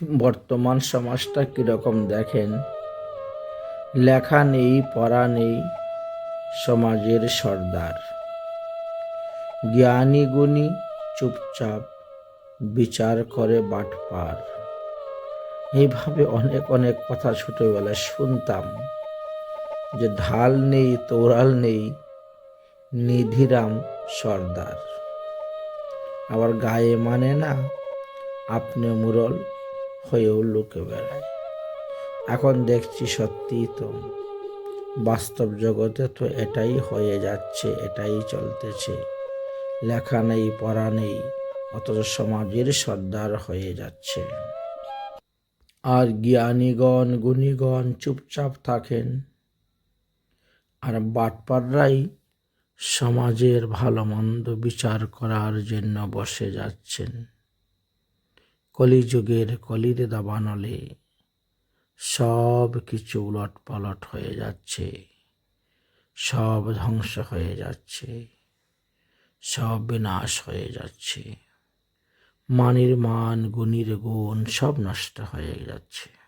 বর্তমান সমাজটা কীরকম দেখেন? লেখা নেই, পড়া নেই, সমাজের সর্দার। জ্ঞানী গুণী চুপচাপ বিচার করে বাটপার এইভাবে অনেক অনেক কথা ছোটবেলায় শুনতাম যে ঢাল নেই তোরাল নেই, নিধিরাম সর্দার। আবার গায়ে মানে না আপনি মুরল হয়েও লোকে বেড়ায়। এখন দেখছি সত্যিই তো বাস্তব জগতে তো এটাই হয়ে যাচ্ছে, এটাই চলতেছে। লেখা নেই, পড়া নেই, অথচ সমাজের সর্দার হয়ে যাচ্ছে। আর জ্ঞানীগণ, গুণীগণ চুপচাপ থাকেন। আর বাটপাররাই সমাজের ভালো মন্দ বিচার করার জন্য বসে যাচ্ছেন। কলিযুগের কলির দাবানলে সব কিছু উলট পালট হয়ে যাচ্ছে, সব ধ্বংস হয়ে যাচ্ছে, সব বিনাশ হয়ে যাচ্ছে। মানির মান, গুণীর গুণ সব নষ্ট হয়ে যাচ্ছে।